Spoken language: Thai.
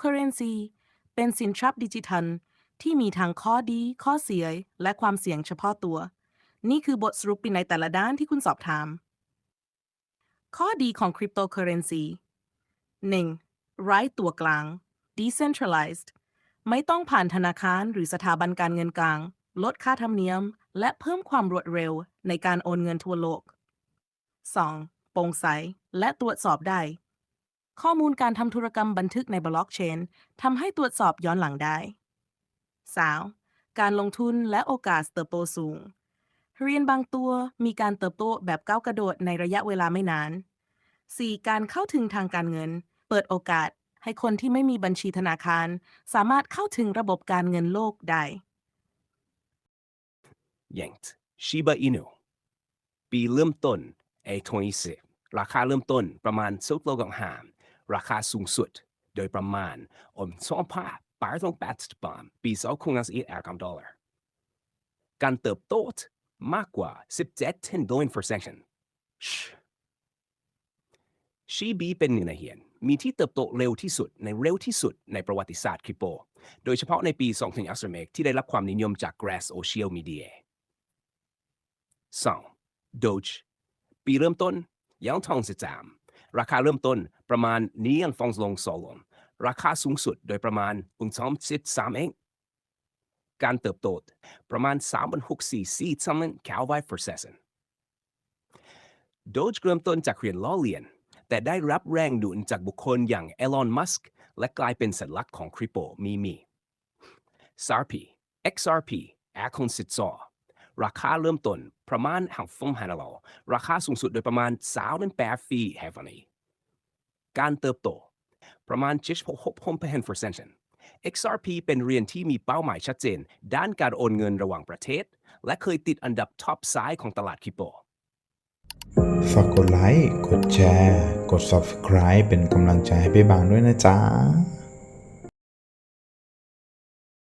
Cryptocurrency เป็นสินทรัพย์ดิจิทัล ที่มีทั้งข้อดี ข้อเสีย และความเสี่ยงเฉพาะตัว นี่คือบทสรุปในแต่ละด้านที่คุณสอบถาม ข้อดีของ Cryptocurrency 1. ไร้ตัวกลาง decentralized ไม่ต้องผ่านธนาคารหรือสถาบันการเงินกลาง ลดค่าธรรมเนียม และเพิ่มความรวดเร็วในการโอนเงินทั่วโลก 2. โปร่งใส และตรวจสอบได้ ข้อมูลการทำธุรกรรมบันทึกในบล็อกเชนทำให้ตรวจสอบย้อนหลังได้ 3. การลงทุนและโอกาสเติบโตสูงเรียนบางตัวมีการเติบโตแบบก้าวกระโดดในระยะเวลาไม่นาน 4. การเข้าถึงทางการเงิน เปิดโอกาสให้คนที่ไม่มีบัญชีธนาคาร สามารถเข้าถึงระบบการเงินโลกได้ Yanked Shiba Inu ปีเริ่มต้น A20 ราคาเริ่มต้นประมาณสุดโลกของหาม ราคาสูงสุดโดยประมาณอมสองพันแปดร้อยแปดสิบบาทปีสองพันยี่สิบเอ็ดดอลลาร์การเติบโตมากกว่า17 billion per section ชีบีเป็นหนึ่งในเหียน มีที่เติบโตเร็วที่สุดในเร็วที่สุดในประวัติศาสตร์คริปโป โดยเฉพาะในปี 2000ที่ได้รับความนิยมจาก Grass Social Media 2. Doge ปีเริ่มต้นยังทองสิจาม ราคาเริ่มต้นประมาณนี้ยังฟองลงสโซลอนราคาสูงสุดโดยประมาณอุงสองสิบสามเองการเติบโตประมาณ3.64ซีซัมเลนแคลไวฟอร์เซส Doge เริ่มต้นจากเหรียญล้อเลียน แต่ได้รับแรงดุลจากบุคคลอย่างเอลอนมัสก์และกลายเป็นสัญลักษณ์ของคริปโปมีมี SRP XRP แอคอนสิตซอ ราคาเริ่มต้นประมาณห่างฟงฮันลอราคาสูงสุดโดยประมาณ3.8ฟีเฮฟานีการเติบโต ประมาณ7.6% XRP เป็นเหรียญที่มีเป้าหมายชัดเจน ด้านการโอนเงินระหว่างประเทศ และเคยติดอันดับท็อปซ้ายของตลาดคริปโปฝากกดไลค์ กดแชร์ กด subscribe เป็นกำลังใจให้พี่บางด้วยนะจ๊ะ